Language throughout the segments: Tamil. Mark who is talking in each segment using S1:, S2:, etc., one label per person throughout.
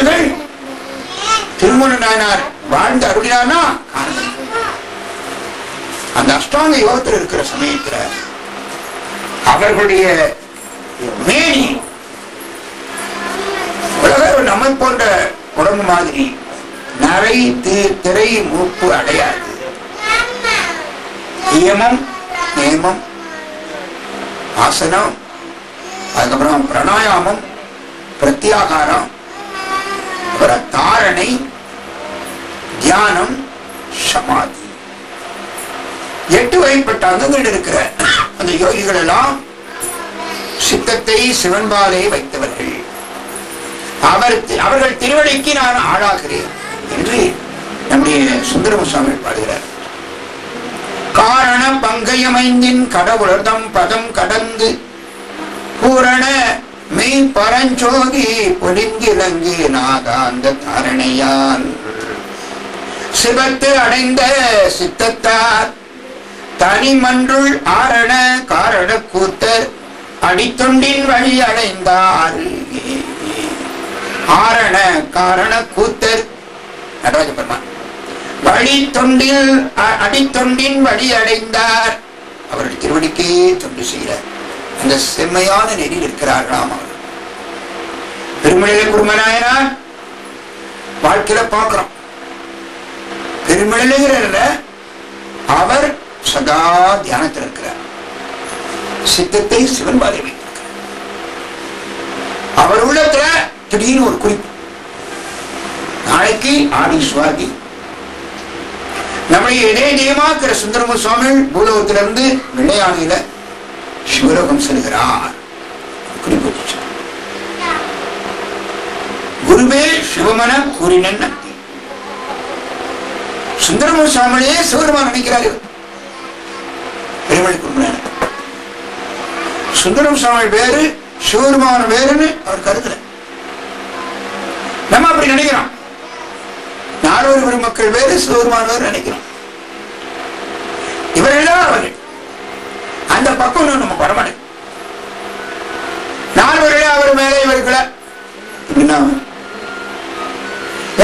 S1: நூறாண்டுகள் திருமண நாயனார் வாழ்ந்து அருளினானா? அந்த அஷ்டாங்க யோகத்தில் இருக்கிற சமயத்துல அவர்களுடைய மேனி உலக நம்மை போன்ற உடம்பு மாதிரி நரை திரை மூப்பு அடையாது. நியமம் நியமம் ஆசனம் அதுக்கப்புறம் பிராணாயாமம் பிரத்யாகாரம் அப்புறம் தாரணை தியானம் சமாதி. எட்டு வகைப்பட்ட அங்கங்கள் இருக்கிற. அந்த யோகிகள் எல்லாம் சித்தத்தை சிவன்பாலே வைத்தவர்கள். அவர் அவர்கள் திருவடிக்கு நான் ஆளாகிறேன் என்று நம்முடைய சுந்தரம சுவாமி பாடுகிறார். காரண பங்கையமைந்தின் கடவுளர்தம் பதம் கடந்து பூரண பரஞ்சோதி பொழிந்திலங்கி நாகாந்த தாரணையான் சிவத்து அடைந்த சித்தத்தார் தனிமன்றுள் ஆரண காரண கூத்த அடித்தொண்டின் வழி அடைந்தார். ஆரண காரண கூத்தர் நடராஜ பெருமான் வழி தொண்டில் அடித்தொண்டின் வழி அடைந்தார். அவர்கள் திருவடிக்கே தொண்டு செய்கிறார். அந்த செம்மையான நெறியில் இருக்கிறார்களாம் அவர் பெருமழையில குருமநாயனார் வாழ்க்கையில பார்க்கிறோம். பெருமழையில அவர் சதா தியானத்தில் இருக்கிறார். சித்தத்தை சிவன் பாதை வைத்திருக்கிறார். அவர் உள்ளத்துல திடீர்னு ஒரு குறிப்பு. நாளைக்கு ஆடி சுவாதி. நம்முடைய இதய இருக்கிற சுந்தரம சுவாமி பூலோகத்திலிருந்து வெள்ளையானையில சிவலோகம் செல்கிறார். குறிப்பு வச்சு. சிவமன கூறினன் நந்தி. சுந்தரம சுவாமியே சிவருமா நினைக்கிறார்கள் பெருமளி குருமனார் சுந்தரம் சுவாமி பேரு சிவருமான பேருன்னு அவர் கருத்துல நம்ம அப்படி நினைக்கிறோம். நால்வர் பெருமக்கள் பேரு சிவருமான வேறு நினைக்கிறோம். இவர்கள்தான் அவர்கள். அந்த பக்கம் நம்ம நம்ம வரமாட்டேன் நால்வர்களே அவர் மேலே இவர்கள என்ன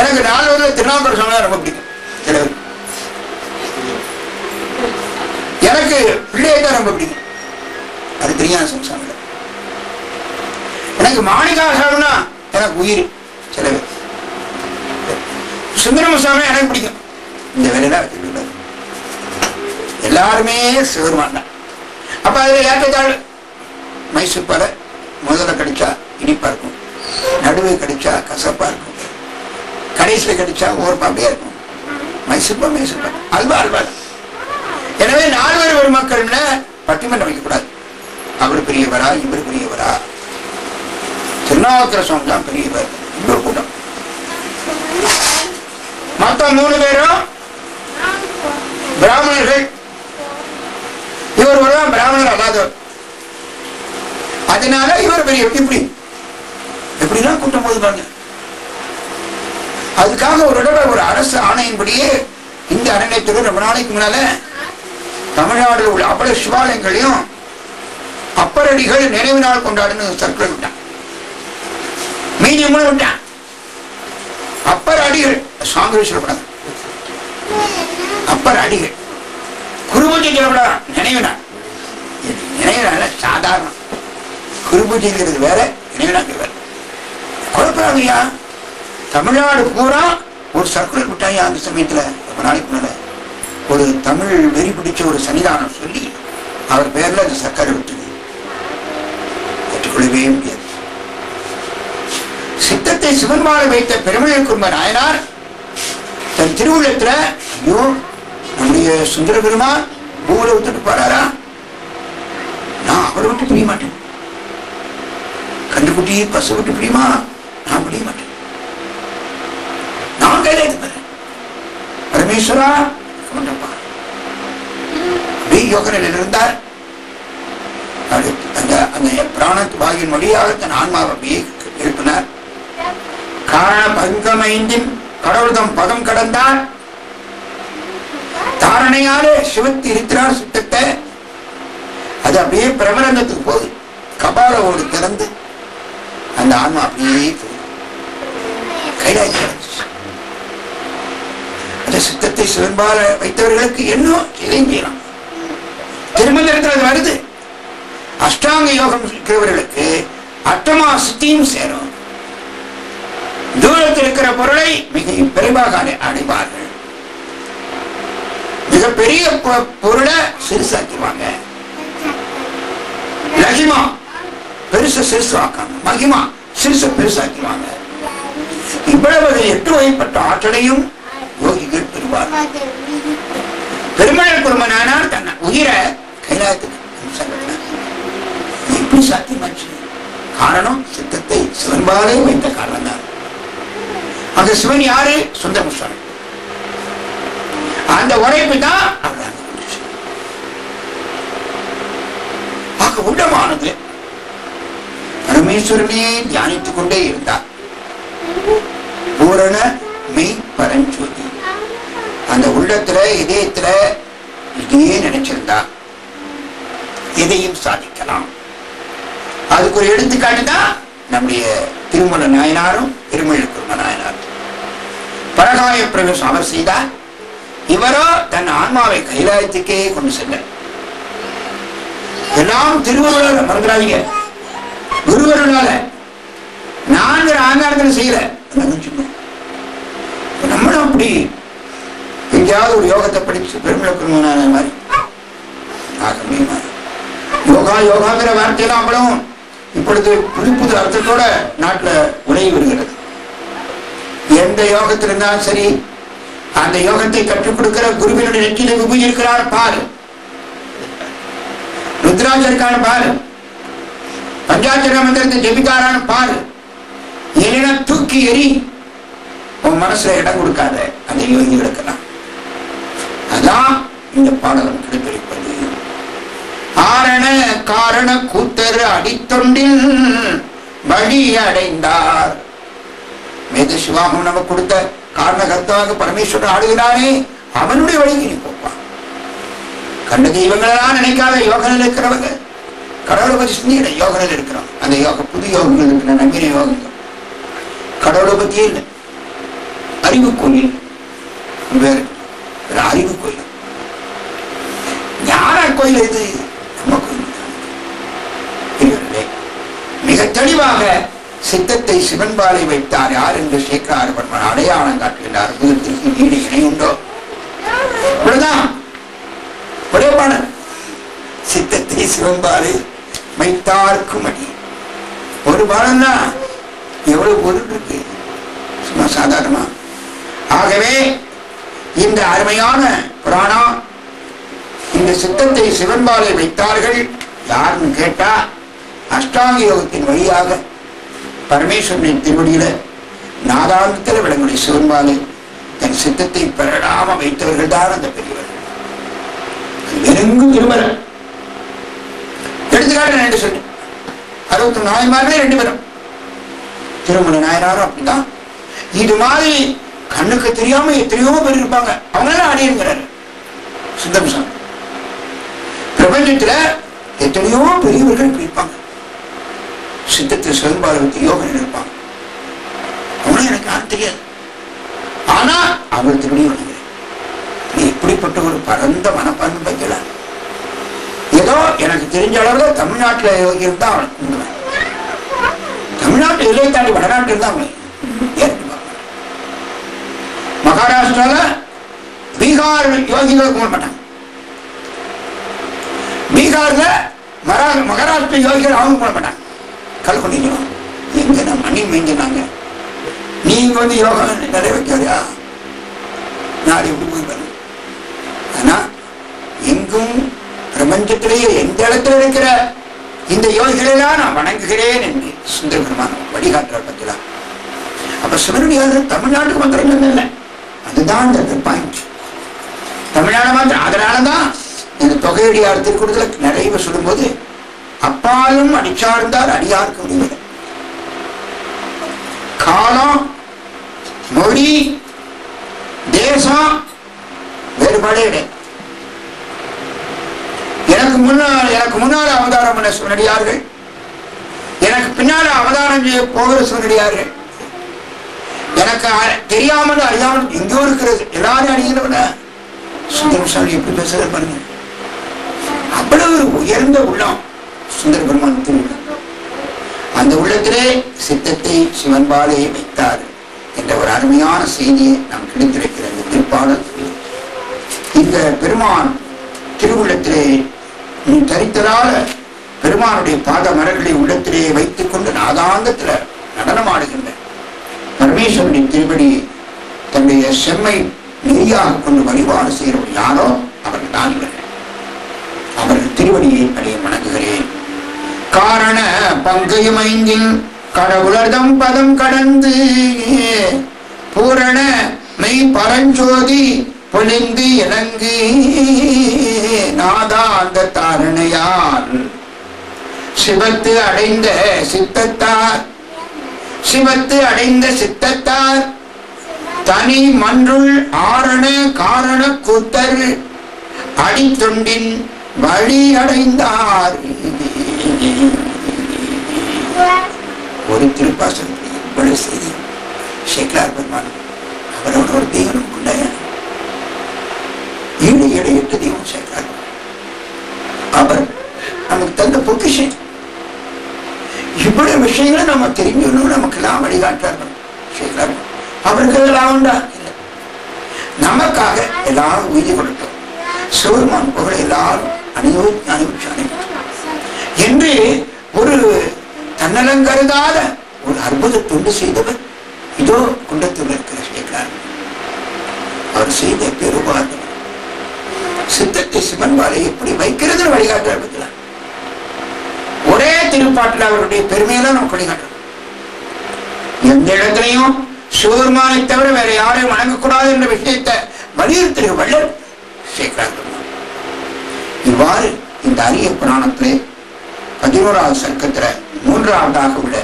S1: எனக்கு நால்வர்ல திருநாவுக்கர் சொன்னா ரொம்ப பிடிக்கும். சிலவர் எனக்கு பிள்ளையை தான் ரொம்ப பிடிக்கும். அது தெரியாத சம்சாரம் எனக்கு மாணிகாசாரம்னா எனக்கு உயிர் சில பேர் சுந்தரம சுவாமி எனக்கு பிடிக்கும். இந்த வேலையில வச்சுக்கிட்டு எல்லாருமே சிவருமான் தான். அப்ப அதுல ஏற்றத்தாள் மைசூர் பல முதல்ல கிடைச்சா இனிப்பா இருக்கும். நடுவே கிடைச்சா கசப்பா இருக்கும். கடைசியில் கிடைச்சா ஒரு அப்படியே இருக்கும் மைசூர் பா அல்வா அல்வா. எனவே நால்வர் ஒரு மக்கள்ல பட்டிமன்றம் வைக்கக்கூடாது. அவர் பெரியவரா இவர் பெரியவரா. திருநாவுக்கர சுவாமி தான் பெரியவர். இன்னொரு கூட்டம். மொத்த மூணு பேரும் பிராமணர்கள். இவர் தான் பிராமணர் அல்லாதவர். அதனால இவர் பெரிய இப்படி எப்படிலாம் கூட்டம் போது பாருங்க. அதுக்காக ஒரு தடவை ஒரு அரசு ஆணையின்படியே இந்த அறநிலையத்துறை ரொம்ப நாளைக்கு முன்னால தமிழ்நாடுல உள்ள அவ்வளவு சிவாலயங்களையும் அப்பரடிகள் நினைவு நாள் கொண்டாடுன்னு சர்க்குலர் விட்டான். மீதி விட்டான். அப்பர் அடிகள் சுவாமி சொல்லப்படாது அப்பர் அடிகள் குருபூஜை சொல்லப்படாது நினைவு நாள். நினைவு நாள் சாதாரணம். குருபூஜைங்கிறது வேற நினைவு நாள் வேற. குழப்பறாங்கய்யா தமிழ்நாடு பூரா ஒரு சர்க்குலர் விட்டாயா அந்த சமயத்துல ரொம்ப நாளைக்கு முன்னால. ஒரு தமிழ் வெறி பிடிச்ச ஒரு சன்னிதானம் சொல்லி அவர் பேர்ல அந்த சர்க்கரை விட்டது. ஏற்றுக்கொள்ளவே முடியாது. சித்தத்தை சிவன்மாலை வைத்த பெருமையை குடும்ப நாயனார் தன் திருவுள்ளத்துல ஐயோ நம்முடைய சுந்தர பெருமான் பூவில் விட்டுட்டு போறாரா? நான் அவரை விட்டு பிரிய மாட்டேன். கண்டுக்குட்டி பசு விட்டு பிரியுமா? நான் பிரிய மாட்டேன். கையில எடுப்பேன் பரமேஸ்வரா கொண்டப்பா அப்படியே யோக நிலையில் இருந்தார் அப்படி அந்த அந்த பிராணத்து பாகின் வழியாக தன் ஆன்மாவை அப்படியே எழுப்பினார் காரண பங்கமைந்தின் கடவுள்தம் பதம் கடந்தார் தாரணையாலே சிவத்து இருக்கிறார் சுத்தத்தை அது அப்படியே பிரபலந்தத்துக்கு போகுது கபால ஓடு திறந்து அந்த ஆன்மா அப்படியே போகுது இருந்துச்சு அந்த சித்தத்தை சிவன்பால வைத்தவர்களுக்கு என்ன இதையும் செய்யலாம் திருமந்திரத்தில் அது வருது. அஷ்டாங்க யோகம் இருக்கிறவர்களுக்கு அட்டமா சித்தியும் சேரும். தூரத்தில் இருக்கிற பொருளை மிக விரைவாக அடைவார்கள். மிகப்பெரிய பொ- பொருளை சிறுசாக்கிடுவாங்க. லகிமா பெருசு சிறுசு ஆக்காங்க மகிமா. சிறுசு பெருசாக்கிடுவாங்க. இவ்வளவு எட்டு வகைப்பட்ட ஆற்றலையும் யோகிகள் பெறுவார்கள் பெருமழை குடும்பனானார் தன்னை உயிரை கைலாயத்துக்கு எப்படி சாத்தியமாச்சு காரணம் சித்தத்தை சிவன்பாலே வைத்த காரணம் தான் அந்த சிவன் யாரு? சுந்தர சுவாமி அந்த உரைப்பு தான் அவர். ஆக உள்ளமானது பரமேஸ்வரனையே தியானித்துக் கொண்டே இருந்தார். பூரண மெய் பரஞ்சோதி அந்த உள்ளத்துல இதயத்துல இதையே நினைச்சிருந்தா எதையும் சாதிக்கலாம். அதுக்கு ஒரு எடுத்துக்காட்டு தான் நம்முடைய திருமல நாயனாரும் திருமழ குரும நாயனாரும். பரகாய பிரவேசம் அவர் செய்தார். இவரோ தன் ஆன்மாவை கைலாயத்துக்கே கொண்டு சென்றார். எல்லாம் திருவருளால மறந்துடாதீங்க. குருவருளால. நான்கு ஆங்காரத்தில் செய்யல. நம்மளும் அப்படி எங்கேயாவது ஒரு யோகத்தை படிச்சு பெருமிழ குருமனான மாதிரி. ஆக யோகா யோகாங்கிற வார்த்தையெல்லாம் அவ்வளவும் இப்பொழுது புது புது அர்த்தத்தோட நாட்டுல உலகி வருகிறது. எந்த யோகத்தில் இருந்தாலும் சரி அந்த யோகத்தை கற்றுக் கொடுக்கிற குருவினுடைய நெற்றியில விபூதி இருக்கிறார் பாரு. ருத்ராஜருக்கான பாரு. பஞ்சாட்சர மந்திரத்தை ஜெபிக்காரான்னு பாரு. இல்லைன்னா தூக்கி எறி உன் மனசுல இடம் கொடுக்காத அந்த யோகி எடுக்கலாம் தான் இந்த பாடலம் கிடைப்பிருப்பது ஆரண காரண கூத்தர் அடித்தொண்டில் வழி அடைந்தார். மேத சிவாகம் நமக்கு கொடுத்த காரணகர்த்தாக பரமேஸ்வரன் ஆடுகிறானே அவனுடைய வழிக்கு நீ போப்பான் கண்ணுக்கு இவங்களெல்லாம் நினைக்காத யோகனில் இருக்கிறவங்க. கடவுளை பற்றி சிந்திக்கிற யோகனில் இருக்கிறோம் அந்த யோக புது யோகங்கள் இருக்கிற நவீன யோகங்கள். கடவுளை பற்றியே இல்லை. அறிவு கோயில் வேறு அறிவு கோயில் ஞான கோயில் இது. நம்ம கோயில் மிக தெளிவாக சித்தத்தை சிவன்பாலை வைத்தார் யார் என்று சேக்கரார் அடையாளம் காட்டுகின்றார். அற்புதத்திற்கு நீடு இணை உண்டோ? இவ்வளவுதான் ஒரே சித்தத்தை சிவன்பாலை வைத்தார்க்கும் அடி. ஒரு பாடம் தான் எவ்வளவு பொருள் இருக்கு? சும்மா சாதாரணமா. ஆகவே இந்த அருமையான புராணம் இந்த சித்தத்தை சிவன்பாலை வைத்தார்கள் யாருன்னு கேட்டா அஷ்டாங்க யோகத்தின் வழியாக பரமேஸ்வரனின் திருவடியில நாதாந்தத்தில் விளங்குடைய சிவன்பாலை தன் சித்தத்தை பெறடாம வைத்தவர்கள் தான் அந்த பெரியவர்கள் நெருங்கும் திருமலை. எடுத்துக்காட்டு ரெண்டு சொல்லு. சொன்னேன் அறுபத்தி நாயன்மார்களே ரெண்டு பேரும். திருமண நாயனாரும் அப்படிதான் இது மாதிரி கண்ணுக்கு தெரியாம எத்தனையோ பேர் இருப்பாங்க. அவங்க எல்லாம் அடியுங்கிறாரு சுந்தரம் சாமி பிரபஞ்சத்துல எத்தனையோ பெரியவர்கள் இப்படி இருப்பாங்க. சித்தத்தில் சிவன்பாலவத்தை யோகன் இருப்பாங்க அவங்களும் எனக்கு யாரும் தெரியாது. ஆனா அவர் திரும்பி வணங்குறேன் நீ இப்படிப்பட்ட ஒரு பரந்த மனப்பான்மை வைக்கலாம் ஏதோ எனக்கு தெரிஞ்ச அளவுல தமிழ்நாட்டுல யோகிகள் தான் அவனை. தமிழ்நாட்டு எல்லையை தாண்டி வடநாட்டில் தான் அவனை. பீகார் யோகிகளை கும்பிட மாட்டாங்க பீகார்ல மரா மகாராஷ்டிர யோகிகள் அவங்க கும்பிட மாட்டாங்க கல்கொண்டிக்கிறோம் எங்க நான் மணி மேஞ்சினாங்க நீங்க. வந்து யோகா நிறைய வைக்காதியா நாடு எப்படி போய் பாருங்க ஆனா எங்கும் பிரபஞ்சத்திலேயே எந்த இடத்துல இருக்கிற இந்த யோகிகளெல்லாம் நான் வணங்குகிறேன் என்று சுந்தர பெருமான் வழிகாட்டுறார் பத்திலாம் அப்ப சிவனுடைய தமிழ்நாட்டுக்கு மாத்திரம் இல்லை? அதுதான் அந்த பாயிண்ட் தமிழ்நாடு மாத்திரம் அதனாலதான் இந்த தொகையடியார் திருக்குறத்துல நிறைய சொல்லும்போது அப்பாலும் அடிச்சார்ந்தார் அடியாருக்கு முடிவது காலம் மொழி தேசம் வேறுபாடே கிடையாது. எனக்கு முன்னால் எனக்கு முன்னால் அவதாரம் பண்ண சிவனடியார்கள் எனக்கு பின்னால் அவதாரம் செய்ய போகிற சிவனடியார்கள் எனக்கு தெரியாமல் அறியாமல் எங்கோ இருக்கிறது. எல்லாரும் அறிகிறவன சுந்தரசாமி எப்படி பேசுறாரு பாருங்க. அவ்வளவு ஒரு உயர்ந்த உள்ளம் சுந்தர பெருமான் திருவிழா அந்த உள்ளத்திலே சித்தத்தை சிவன்பாலே வைத்தார் என்ற ஒரு அருமையான செய்தியை நாம் கிடைத்திருக்கிற இந்த திருப்பாடல் இந்த பெருமான் திருவுள்ளத்திலே நீ தரித்ததால பெருமானுடைய பாத மரங்களை உள்ளத்திலே வைத்துக் கொண்டு நாதாந்தத்தில் நடனமாடுகின்ற பரமேஸ்வரனின் திருப்படி தன்னுடைய செம்மை நெறியாக கொண்டு வழிபாடு செய்கிறவர் யாரோ அவர்கள் தான் இவர்கள். அவர்கள் திருவடியை அடைய வணங்குகிறேன். காரண பங்கயமைந்தில் கடவுளர்தம் பதம் கடந்து பூரண மெய் பரஞ்சோதி பொழிந்து இணங்கு நாதா அந்த தாரணையால் சிவத்து அடைந்த சித்தத்தார். சிவத்து அடைந்த சித்தத்தார். தனி மன்றுள் ஆரண காரண கூத்தர் அடித்தொண்டின் வழி அடைந்தார். ஒரு திருப்பாசனத்தில் இவ்வளவு செய்தி. சேக்கலார் பெருமான் அவரோட ஒரு தெய்வம் கொண்ட ஈடு இடையிட்ட தெய்வம் சேர்க்கிறார் அவர் நமக்கு தந்த பொக்கிஷன் இவ்வளவு விஷயங்களை நம்ம தெரிஞ்சுக்கணும் நமக்கெல்லாம் வழிகாட்டார்கள் சேர்க்கிறார்கள் அவருக்கு எல்லாம் நமக்காக எல்லாரும் உயிர் கொடுத்தோம். சிவருமான் புகழ் எல்லாரும் அணிவு அணிவிச்சு அணிவிச்சு என்று ஒரு தன்னலங்கருதாத ஒரு அற்புத தொண்டு செய்தவர் இதோ குண்டத்தில் இருக்கிற சேகரார் அவர் செய்த பெருபாதம் சித்தத்தை சிவன் எப்படி வைக்கிறது வழிகாட்டுறார் ஒரே திருப்பாட்டில் அவருடைய பெருமையெல்லாம் நமக்கு வழிகாட்டுறோம் எந்த இடத்துலையும் சிவபெருமானை தவிர வேற யாரையும் வணங்கக்கூடாது என்ற விஷயத்தை வலியுறுத்துகிற வள்ளல் பெருமான். இவ்வாறு இந்த அரிய புராணத்திலே பதினோராவது சர்க்கத்துல மூன்றாவதாக உள்ள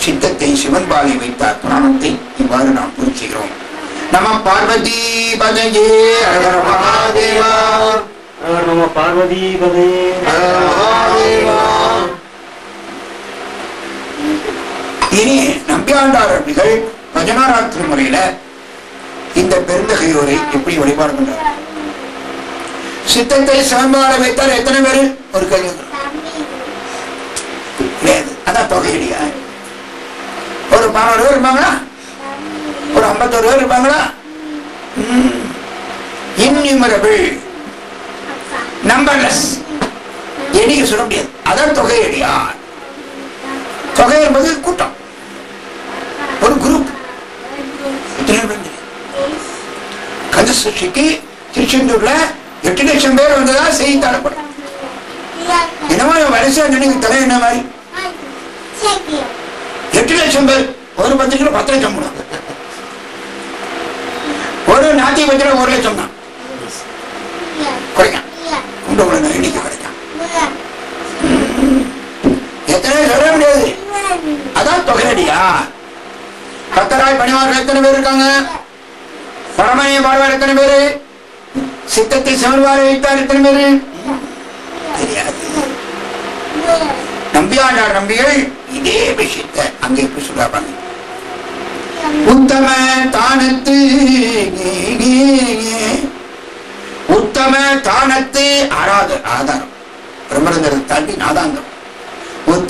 S1: சித்தத்தை சிவன்பாலை வைத்தார் புராணத்தை இவ்வாறு நாம் புரிச்சுகிறோம் நம பார்வதி பதயே ஹர மகாதேவா.
S2: நம்ம பார்வதி பதே
S1: ஹர மகாதேவா இனி நம்பியாண்டார் அடிகள் பதினாறாம் திருமுறையில இந்த பெருந்தகையோரை எப்படி வழிபாடு பண்றார்? சித்தத்தை சிவன்பாலை வைத்தார் எத்தனை பேரு? ஒரு கேள்வி கிடையாது. அதான் தொகையடியா ஒரு பதினாறு பேர் இருப்பாங்களா? ஒரு ஐம்பத்தோரு பேர் இருப்பாங்களா? Innumerable numberless. எண்ணிக்கை சொல்ல முடியாது. அதான் தொகையடியார் தொகை என்பது கூட்டம். ஒரு குரூப். எத்தனை கந்த சஷ்டிக்கு திருச்செந்தூர்ல எட்டு லட்சம் பேர் வந்ததா செய்தி தரப்படும் என்னமோ வரிசையா நினைவு தலை என்ன மாதிரி? எட்டு லட்சம் பேர். ஒரு பத்திரிக்கை பத்து லட்சம் போனாங்க ஒரு நாத்தி பத்திரிக்கை ஒரு லட்சம் தான். குறைக்கும் குண்டோட எண்ணிக்கை குறைக்கும் எத்தனை சொல்ல முடியாது. அதான் தொகையடியா கத்தராய் பணிவார்கள் எத்தனை பேர் இருக்காங்க? பரமனையை பாடுவார் எத்தனை பேரு? சித்தத்தை சிவன்வாரை வைத்தார் எத்தனை பேரு? தெரியாது. நம்பியாண்டார் நம்பிகள் இதே விஷயத்தை அங்கே போய் சொல்றாங்க உத்தம தானத்து உத்தம தானத்து ஆராத ஆதாரம். பிரம்மரந்தரை தாண்டி நாதாந்தம்.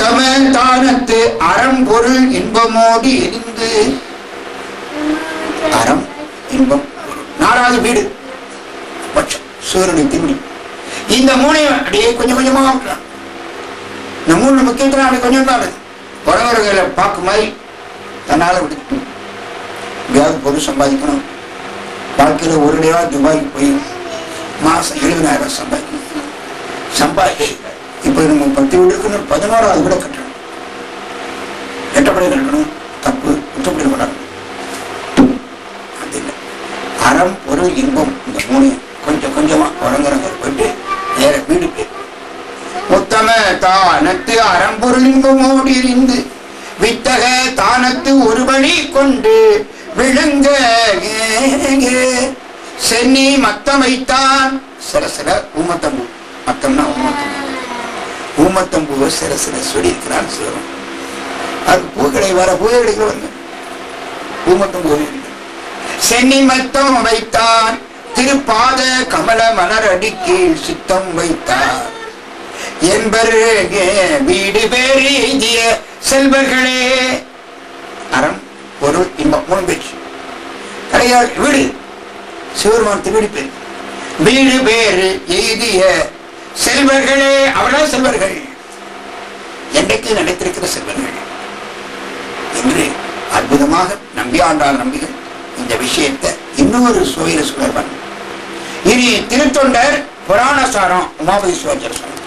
S1: உத்தம அறம் பொருள் இன்பமோடு எரிந்து அறம் இன்பம் நாலாவது வீடு. பட்சம் சூரியனை திரும்பி இந்த மூணையும் அப்படியே கொஞ்சம் கொஞ்சமா விட்டுறான். இந்த மூணு முக்கியத்துவம் அப்படி கொஞ்சம் தான் உறவர்களை பார்க்கும் மாதிரி தன்னால விட்டு எப்படியாவது பொருள் சம்பாதிக்கணும். வாழ்க்கையில் ஒரு நேரம் துபாய்க்கு போய் மாதம் எழுபதாயிரம் சம்பாதிக்கணும். சம்பாதிக்க இப்போ நம்ம பத்து வீடு பதினோராவது கூட கட்டணும். எட்டப்படி கட்டணும் தப்பு குற்றப்படி கூடாது அது இல்லை. அறம் பொருள் இன்பம் இந்த மூணு கொஞ்சம் கொஞ்சமா உறங்குறங்க போயிட்டு நேர வீடுக்கு மொத்தமே தானத்து அறம்பொருள் இன்பமோடு இருந்து வித்தக தானத்து ஒரு வழி கொண்டு விழுங்க. சென்னி மத்தம் வைத்தான். சில சில உமத்தம் மத்தம்னா உமத்தம் ஊமத்தம்பூவை சில சில சொல்லி இருக்கிறான்னு சொல்றோம். அது பூக்களை வர பூக்கடைக்கு வந்து பூமட்டும் சென்னிமத்தம் சென்னி வைத்தார் திருப்பாத கமல மலர் அடிக்கு சுத்தம் வைத்தார். என்பர் வீடு பேர் எய்திய செல்வர்களே. அறம் பொருள் இன்பம் மூணு பேச்சு. கிடையாது வீடு. சிவருமான் திருவடி பேர். வீடு பேரு எய்திய செல்வர்களே அவளா செல்வர்கள். என்றைக்கு நினைத்திருக்கிற செல்வர்கள்? என்று அற்புதமாக நம்பியாண்டாள் நம்பிகள் இந்த விஷயத்தை இன்னொரு சுவையில சுழர்வன் இனி திருத்தொண்டர் புராணசாரம் உமாபதி சிவாச்சார சொன்னார்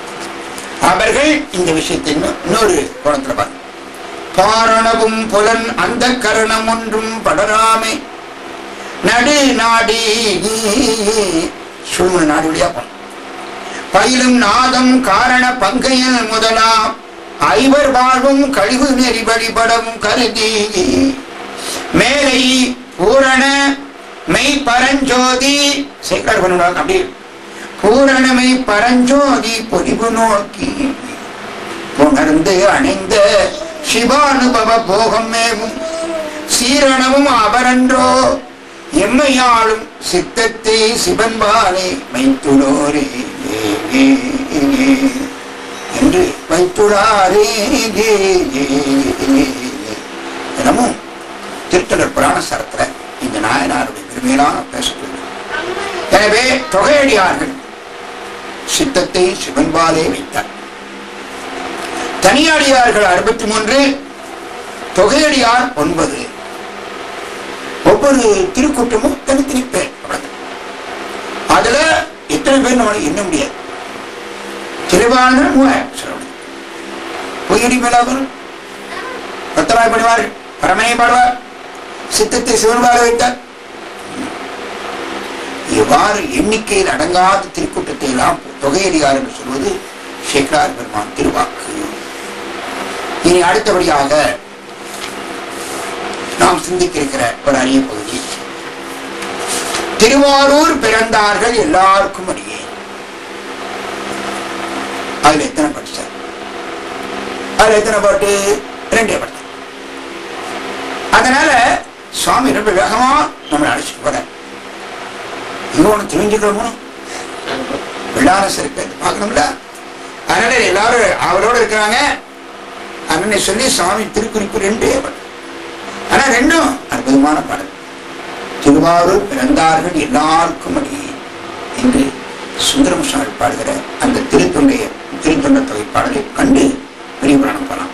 S1: அவர்கள் இந்த விஷயத்தை இன்னும் இன்னொரு கோணத்துல பாருங்க. பாரணவும் புலன் அந்த கரணம் ஒன்றும் படராமே. நடு நாடி சுழும நாடு வழியா போனோம். பயிலும் நாதம் காரண பங்கையில் முதலாம் ஐவர் வாழ்வும் கழிவு நெறி வழிபடவும் கருதி. மேலை பூரண மெய் பரஞ்சோதி சேக்கர் பண்ணுவாங்க அப்படி பூரணமை பரஞ்சோதி பொறிவு நோக்கி. உணர்ந்து அணிந்த சிவானுபவ போகம் மேவும். சீரணமும் அவரன்றோ எம்மையாளும் சித்தத்தை சிவன்பாலே வைத்துளோரே என்று வைத்துளாரே தினமும் திருத்தலர் புராண சரத்துல இந்த நாயனாருடைய பெருமையிலான பேசப்படுகிறது எனவே தொகையடியார்கள் சித்தத்தை சிவன்பாலே வைத்தார். தனியாடியார்கள் அறுபத்தி மூன்று தொகையடியார் ஒன்பது. ஒவ்வொரு திருக்கூட்டமும் தனித்தனி பேர் அதுல இத்தனை பேர் நம்மளுக்கு எண்ண முடியாது. திருவாளர் மூவாயிரம் சொல்லணும் பொய்யடி மேலாகும் பத்தராய் படுவார்கள் பரமனை பாடுவார். சித்தத்தை சிவன் பாட வைத்தார். இவ்வாறு எண்ணிக்கையில் அடங்காத திருக்கூட்டத்தை எல்லாம் தொகையடிகார் என்று சொல்வது சேக்கரார் பெருமான் திருவாக்கு. இனி அடுத்தபடியாக நாம் சிந்திக்க இருக்கிற ஒரு அரிய பகுதி திருவாரூர் பிறந்தார்கள் எல்லாருக்கும் அடியே. அதுல எத்தனை பாட்டு சார்? அதுல எத்தனை பாட்டு? ரெண்டே பாட்டு. அதனால சுவாமி ரொம்ப வேகமா நம்மளை அழைச்சிட்டு போற இன்னொன்னு தெரிஞ்சுக்கணும் விழாரசு இருக்கு பார்க்கணும்ல? அதனால எல்லாரும் அவரோட இருக்கிறாங்க. அண்ணனை சொல்லி சுவாமி திருக்குறிப்பு ரெண்டே பாட்டு. ஆனா ரெண்டும் அற்புதமான பாட்டு. திருவாரூர் பிறந்தார்கள் எல்லாருக்கும் அடியே என்று சுந்தரமுஷால் பாடுகிற அந்த திருத்தொண்டைய திருத்தொண்ட தொகைப்பாடலை கண்டு பெரியபுராணம் போலாம்